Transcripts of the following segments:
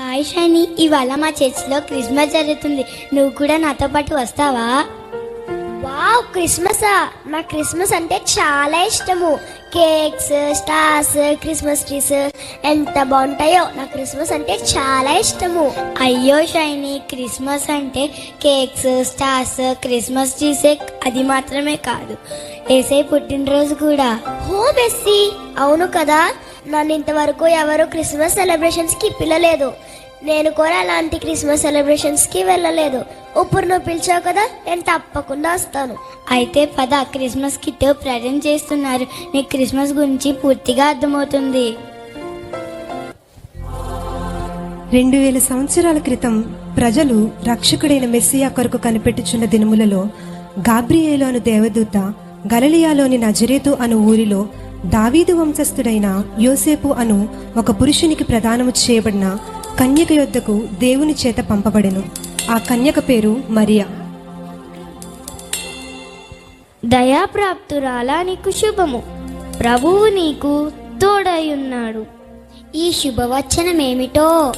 Hi Saini ఇవాళ మా చర్చిలో క్రిస్మస్ జరుగుతుంది. నువ్వు కూడా నాతో పాటు వస్తావా? వావ్ క్రిస్మసా? నాకు క్రిస్మస్ అంటే చాలా ఇష్టము. కేక్స్ స్టార్స్ క్రిస్మస్ ట్రీస్ ఎంత బాగుంటాయో నాకు క్రిస్మస్ అంటే చాలా ఇష్టము. అయ్యో షైని క్రిస్మస్ అంటే కేక్స్ స్టార్స్ క్రిస్మస్ ట్రీసే అది మాత్రమే కాదు. ఏసై పుట్టినరోజు కూడా. హో బెస్సీ అవును కదా? నన్ను ఇంతవరకు ఎవరు క్రిస్మస్ సెలబ్రేషన్స్కి పిలలేదు. నేను కూడా అలాంటి క్రిస్మస్ సెలబ్రేషన్స్కి వెళ్ళలేదు. ఇప్పుడు నువ్వు పిలిచావు కదా నేను తప్పకుండా వస్తాను. అయితే పద క్రిస్మస్ కిట్ ప్రజెంట్ చేస్తున్నారు. నీకు క్రిస్మస్ గురించి పూర్తిగా అర్థమవుతుంది. రెండు వేల సంవత్సరాల క్రితం ప్రజలు రక్షకుడైన మెస్సియా కొరకు కనిపెట్టుచున్న దినములలో గాబ్రియేలు అను దేవదూత గలలియాలోని నజరేతు అను ఊరిలో దావీదు వంశస్థుడైన యోసేపు అను ఒక పురుషునికి ప్రదానము చేయబడిన కన్యక యొద్దకు దేవుని చేత పంపబడెను. ఆ కన్యక పేరు మరియా. దయాప్రాప్తురాలా నీకు శుభము. ప్రభువు నీకు తోడయున్నాడు. ఈ శుభవచనమేమిటో?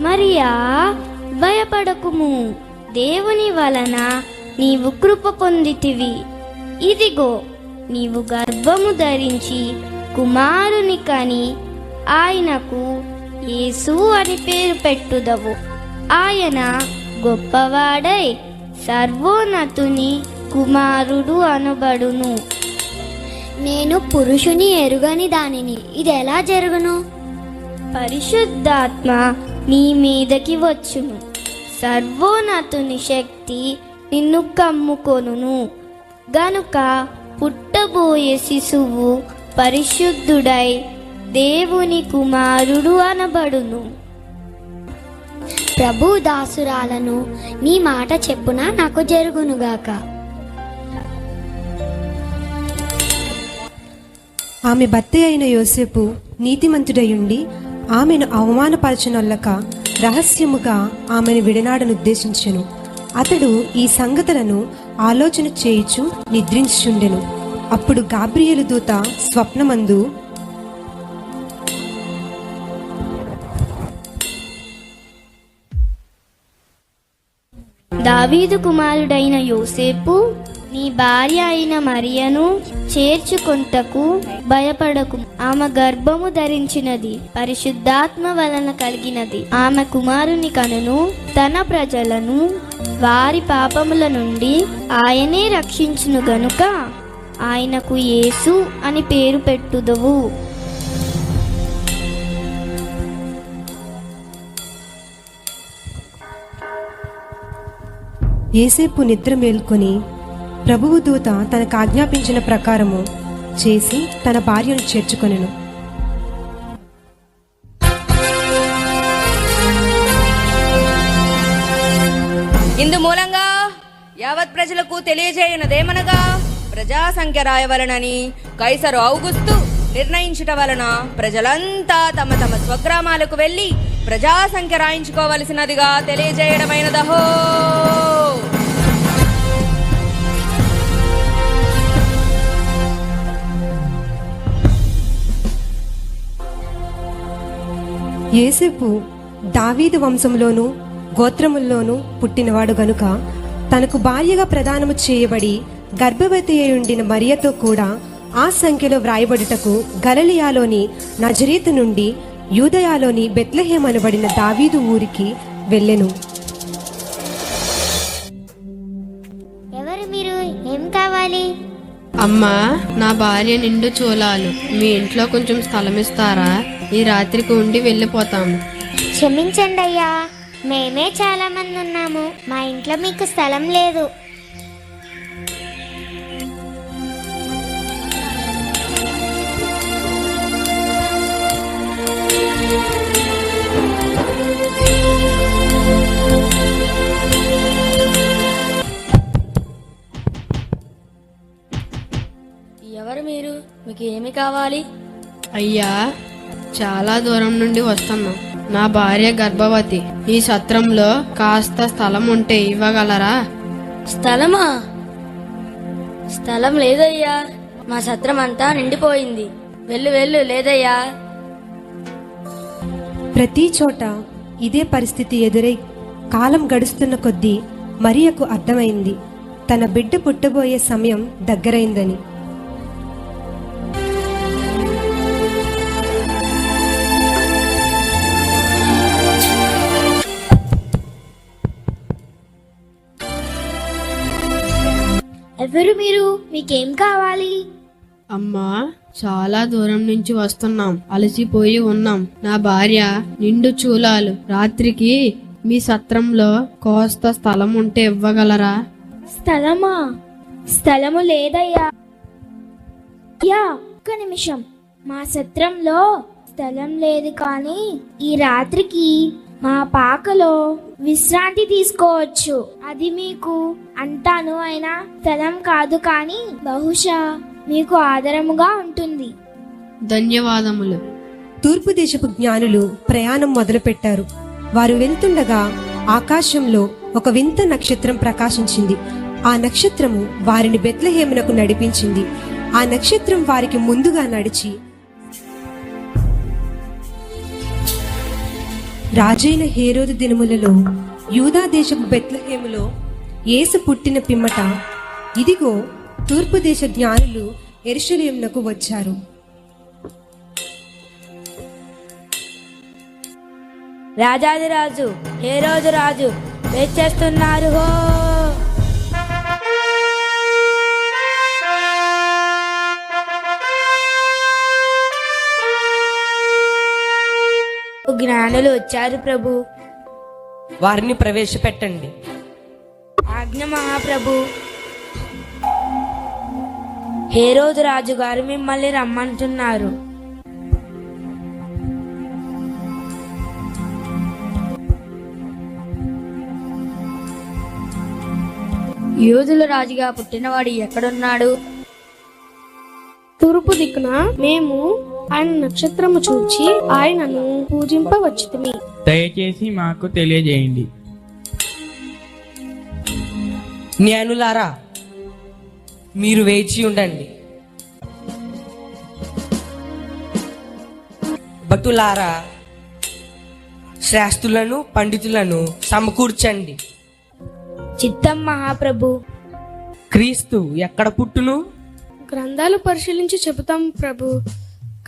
మరియా భయపడకుము. దేవుని వలన నీవు కృప పొందితివి. ఇదిగో నీవు గర్భము ధరించి కుమారుని కని ఆయనకు యేసు అని పేరు పెట్టుదవు. ఆయన గొప్పవాడై సర్వోన్నతుని కుమారుడు అనబడును. నేను పురుషుని ఎరుగని దానిని ఇది ఎలా జరుగును? పరిశుద్ధాత్మ నీ మీదకి వచ్చును. సర్వోన్నతుని శక్తి నిన్ను కమ్ముకొనును. గనుక పుట్టబోయే శిశువు పరిశుద్ధుడై దేవుని కుమారుడు అనబడును. ప్రభు దాసురాలను నీ మాట చెప్పున నాకు జరుగునుగాక. ఆమె భర్త అయిన యోసేపు నీతిమంతుడయుండి ఆమెను అవమానపరచనొల్లక రహస్యముగా ఆమెను విడనాడనుద్దేశించెను అతడు ఈ సంగతులను ఆలోచన చేయుచు నిద్రించుచుండెను. అప్పుడు గాబ్రియలు దూత స్వప్నమందు దావీదు కుమారుడైన యోసేపు నీ భార్య అయిన మరియను చేర్చుకొంటకు భయపడకు. ఆమె గర్భము ధరించినది పరిశుద్ధాత్మ వలన కలిగినది. ఆమె కుమారుని కనును తన ప్రజలను వారి పాపముల నుండి ఆయనే రక్షించును గనుక ఆయనకు యేసు అని పేరు పెట్టుదవు. ఏసేపు నిద్ర మేల్కొని ప్రభువు దూత తనకు ఆజ్ఞాపించిన ప్రకారము చేసి తన భార్యను చేర్చుకొనెను. ఇందు మూలంగా యావత్ ప్రజలకు తెలియజేయనదేమనగా? ప్రజా సంఖ్య రాయవలనని కైసరు ఔగుస్తు నిర్ణయించుట వలన ప్రజలంతా తమ తమ స్వగ్రామాలకు వెళ్ళి ప్రజా సంఖ్య రాయించుకోవలసినదిగా తెలియజేయడమైనదహో. యేసేపు దావీదు వంశంలోనూ గోత్రముల్లోనూ పుట్టినవాడు గనుక తనకు భార్యగా ప్రదానము చేయబడి గర్భవతి అయి ఉండిన మరియతో కూడా ఆ సంఖ్యలో వ్రాయబడుటకు గలలియాలోని నజరేతు నుండి యూదయాలోని బెత్లహేం అనబడిన దావీదు ఊరికి వెళ్ళెను. ఎవరు మీరు? ఏం కావాలి? అమ్మా నా భార్య నిండు చూలాలు మీ ఇంట్లో కొంచెం స్థలం ఇస్తారా ఈ రాత్రికి ఉండి వెళ్ళిపోతాము క్షమించండి అయ్యా మేమే చాలా మంది ఉన్నాము. మా ఇంట్లో మీకు స్థలం లేదు. ఎవరు మీరు? మీకు ఏమి కావాలి? అయ్యా చాలా దూరం నుండి వస్తున్నాం. నా భార్య గర్భవతి. ఈ సత్రంలో కాస్త స్థలం ఉంటే ఇవ్వగలరా? స్థలమా? స్థలం లేదయ్యా. మా సత్రం అంతా నిండిపోయింది. వెళ్ళు వెళ్ళు లేదయ్యా. ప్రతి చోట ఇదే పరిస్థితి ఎదురై కాలం గడుస్తున్న కొద్దీ మరియకు అర్థమైంది. తన బిడ్డ పుట్టబోయే సమయం దగ్గరైందని. ఎవరు మీరు? మీకేం కావాలి? అమ్మా చాలా దూరం నుంచి వస్తున్నాం. అలసిపోయి ఉన్నాం. నా భార్య నిండు చూలాలు. రాత్రికి మీ సత్రంలో కోస్త స్థలం ఉంటే ఇవ్వగలరా? స్థలమా? స్థలము లేదయ్యా. యా ఒక్క నిమిషం. మా సత్రంలో స్థలం లేదు కానీ ఈ రాత్రికి మా పాకలో విశ్రాంతి తీసుకోవచ్చు. అది మీకు అంతాను అయిన స్థలం కాదు కానీ బహుశా మీకు ఆదరముగా ఉంటుంది. ధన్యవాదములు. తూర్పు దేశపు జ్ఞానులు ప్రయాణం మొదలుపెట్టారు. వారు వెళ్తుండగా ఆకాశంలో ఒక వింత నక్షత్రం ప్రకాశించింది. ఆ నక్షత్రము వారిని బెత్లహేమునకు నడిపించింది. ఆ నక్షత్రం వారికి ముందుగా నడిచి రాజైన హేరోదు దినములలో యూదా దేశపు బెత్లహేములో యేసు పుట్టిన పిమ్మట ఇదిగో తూర్పు దేశ జ్ఞానులు ఎరుషలేమునకు వచ్చారు. రాజాదిరాజు ఏ రాజు వేచేస్తున్నారు హో! జ్ఞానులు వచ్చారు ప్రభు. వారిని ప్రవేశపెట్టండి. ఆజ్ఞ మహాప్రభు. ఏ రోజు రాజు గారు మిమ్మల్ని రమ్మంటున్నారు. యోధుల రాజుగా పుట్టినవాడు ఎక్కడున్నాడు? తూర్పు దిక్కున మేము ఆయన నక్షత్రము చూచి ఆయనను పూజింపవచ్చుతిమి. దయచేసి మాకు తెలియజేయండి. జ్ఞానులారా మీరు వేచి ఉండండి. భటులారా శ్రేష్ఠులను పండితులను సమకూర్చండి. చిత్తం మహాప్రభు. క్రీస్తు ఎక్కడ పుట్టును? గ్రంథాలు పరిశీలించి చెబుతాం ప్రభు.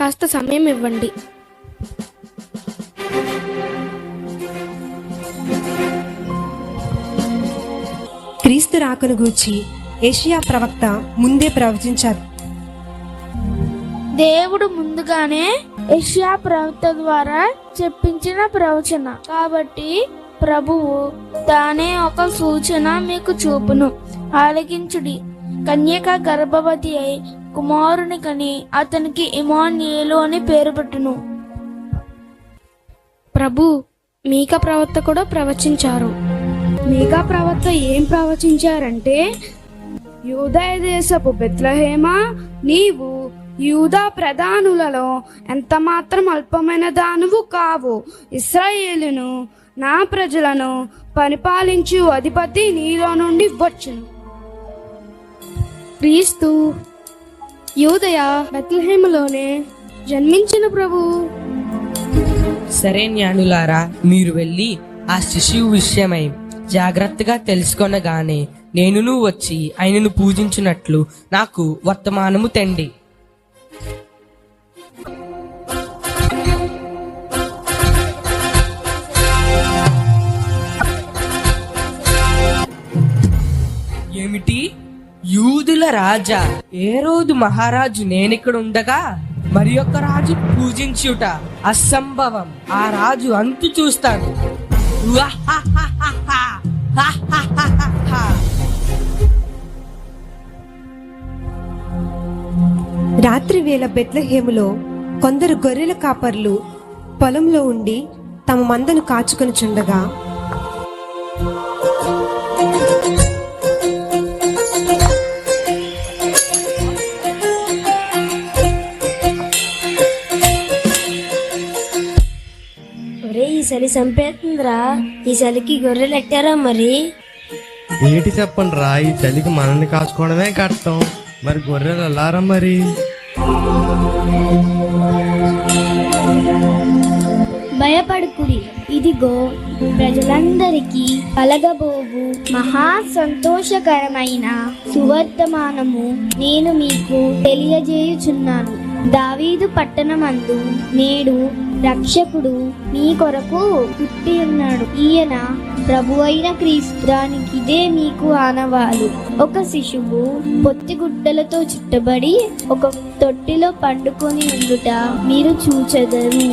కాస్త సమయం ఇవ్వండి. క్రీస్తు రాకను గూర్చి ఏషియా ప్రవక్త ముందే ప్రవచించారు. దేవుడు ముందుగానే యెషయా ప్రవక్త ద్వారా చెప్పించిన ప్రవచన. కాబట్టి ప్రభువు తానే ఒక సూచన మీకు చూపును. ఆలకించుడి. కన్యక గర్భవతి అయి కుమారుని కని అతనికి ఇమానియేలు అని పేరు పెట్టును. ప్రభు మీక ప్రవక్త కూడా ప్రవచించారు. మీకా ప్రవక్త ఏం ప్రవచించారంటే యూదయ దేశపు బెత్లహేమ నీవు యూదా ప్రధానులలో ఎంత మాత్రం అల్పమైన దానువు కావు. ఇస్రాయేలును నా ప్రజలను పరిపాలించు అధిపతి నీలో నుండి వచ్చును. క్రీస్తు యూదయ బెత్లహేమలోనే జన్మించిన ప్రభు. సరే జ్ఞానులారా మీరు వెళ్ళి ఆ శిశువు విషయమై జాగ్రత్తగా తెలుసుకొనగానే నేనును వచ్చి ఆయనను పూజించినట్లు నాకు వర్తమానము తెండి. ఏమిటి? యూదుల రాజా. ఏ రోజు మహారాజు నేనిక్కడ ఉండగా మరి ఒక రాజు పూజించుట అసంభవం. ఆ రాజు అంతు చూస్తాను రాత్రి వేళ బెత్లహేములో కొందరు గొర్రెల కాపర్లు పొలంలో ఉండి తమ మందను కాచుకొని ఒరే ఈ చలి చంపేస్తుందిరా. ఈ చలికి గొర్రెలు ఎట్టారా మరి? ఏంటి చెప్పండి రా ఈ చలికి మనల్ని కాచుకోవడమే కష్టం. మరి గొర్రెలు ఎలారా మరి? భయపడుకుడి. ఇదిగో ప్రజలందరికీ కలగబోవు మహా సంతోషకరమైన సువర్తమానము నేను మీకు తెలియజేయుచున్నాను. దావీదు పట్టణమందు నేడు రక్షకుడు మీ కొరకు పుట్టి ఉన్నాడు. ఈయన ప్రభు అయిన క్రీస్తు దానికి ఇదే మీకు ఆనవాలు. ఒక శిశువు పొత్తిగుడ్డలతో చుట్టబడి ఒక తొట్టిలో పండుకొని ఉండుట మీరు చూచదరు.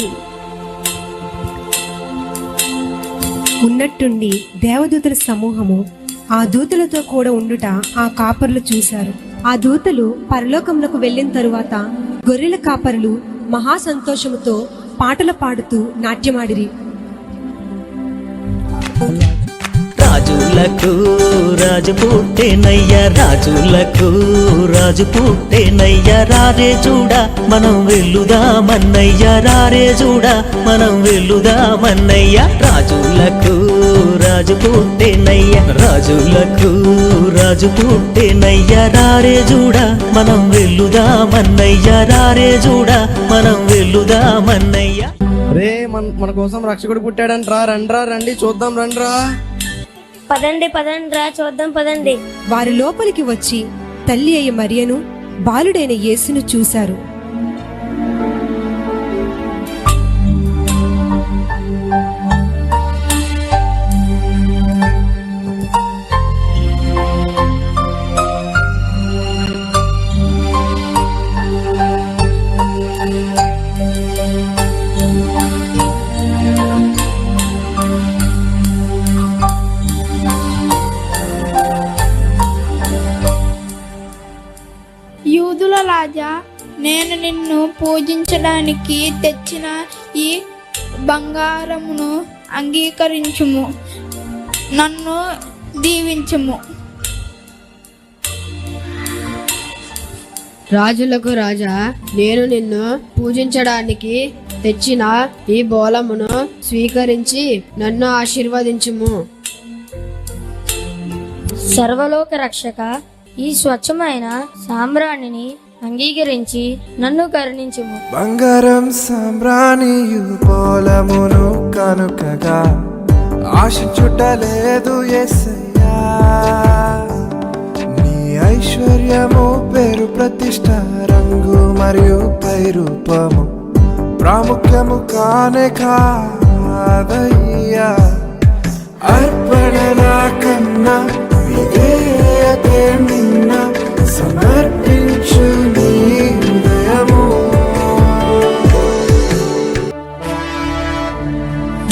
ఉన్నట్టుండి దేవదూతల సమూహము ఆ దూతలతో కూడా ఉండుట ఆ కాపరులు చూశారు. ఆ దూతలు పరలోకములకు వెళ్ళిన తరువాత గొర్రెల కాపరులు మహా సంతోషముతో పాటలు పాడుతూ నాట్యమాడిరి. రాజులకు రాజు పుట్టేనయ్య రాజులకు రాజు పుట్టేనయ్య రారే చూడ మనం వెళ్ళుదామన్నయ్య రారే చూడ మనం వెళ్ళుదామన్నయ్య రాజులకు రాజు పుట్టేనయ్య. రాజులకు రాజు పుట్టేనయ్య. రారే చూడ మనం వెళ్ళుదామన్నయ్య రారే చూడ మనం వెళ్ళుదామన్నయ్య రే మన మన కోసం రక్షకుడు పుట్టాడంట్రా రండ్రా రండి చూద్దాం రండ్రా పదండి పదండి రా చూద్దాం పదండి. వారి లోపలికి వచ్చి తల్లి అయ్య మరియను బాలుడైన యేసును చూశారు. యూదుల రాజా నేను నిన్ను పూజించడానికి తెచ్చిన ఈ బంగారమును అంగీకరించుము నన్ను దీవించుము. రాజులకు రాజా నేను నిన్ను పూజించడానికి తెచ్చిన ఈ బోలమును స్వీకరించి నన్ను ఆశీర్వదించుము. సర్వలోక రక్షక ఈ స్వచ్ఛమైన సాంబ్రాణిని అంగీకరించి నన్ను కరుణించుము. బంగారం సాంబ్రాణియు పోలమును కనుకగా ఆశించుటలేదు ఎస్సయ్యా నీ ఐశ్వర్యము పేరు ప్రతిష్ట రంగు మరియు పైరూపము ప్రాముఖ్యము కానే కాదయ్యా. అర్పణ కన్నా విధేయతే నిన్న సమర్పించు నీ హృదయము.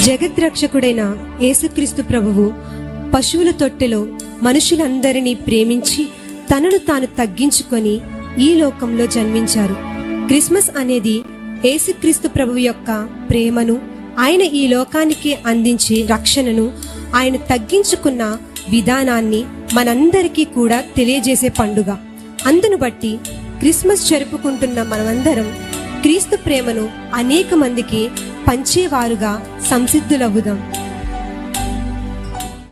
జగద్రక్షకుడైన యేసుక్రీస్తు ప్రభువు పశువుల తొట్టెలో మనుషులందరినీ ప్రేమించి తనను తాను తగ్గించుకొని ఈ లోకంలో జన్మించారు. క్రిస్మస్ అనేది యేసుక్రీస్తు ప్రభువు యొక్క ప్రేమను ఆయన ఈ లోకానికి అందించే రక్షణను ఆయన తగ్గించుకున్న విధానాన్ని మనందరికీ కూడా తెలియజేసే పండుగ. అందును బట్టి క్రిస్మస్ జరుపుకుంటున్న మనమందరం క్రీస్తు ప్రేమను అనేక మందికి పంచేవారుగా సంసిద్ధులవుదాం.